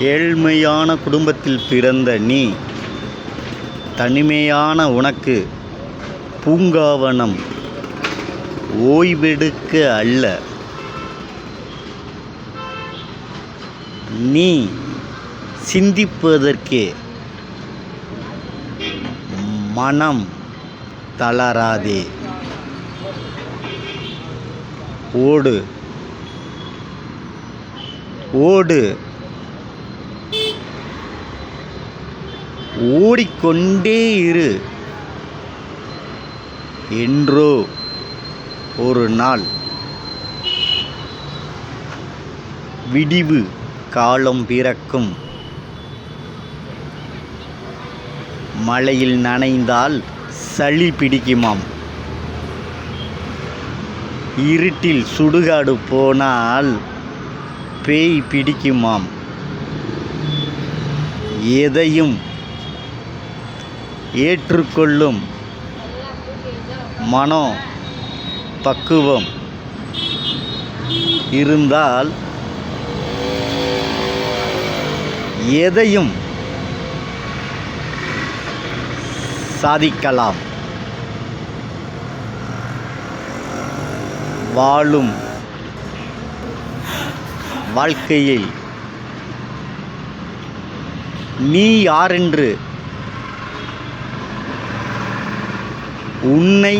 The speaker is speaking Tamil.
ஏழ்மையான குடும்பத்தில் பிறந்த நீ தனிமையான உனக்கு பூங்காவனம் ஓய்வெடுக்க அல்ல. நீ சிந்திப்பதற்கே மனம் தளராதே. ஓடு. ஓடு. ஓடிக்கொண்டே இரு. என்றோ ஒரு நாள். விடிவு காலம் பிறக்கும். மழையில் நனைந்தால் சளி பிடிக்குமாம். இருட்டில் சுடுகாடு போனால் பேய் பிடிக்குமாம். எதையும் ஏற்றுக்கொள்ளும் மனோ பக்குவம் இருந்தால் எதையும் சாதிக்கலாம். வாழும் வாழ்க்கையில் நீ யாரென்று உன்னை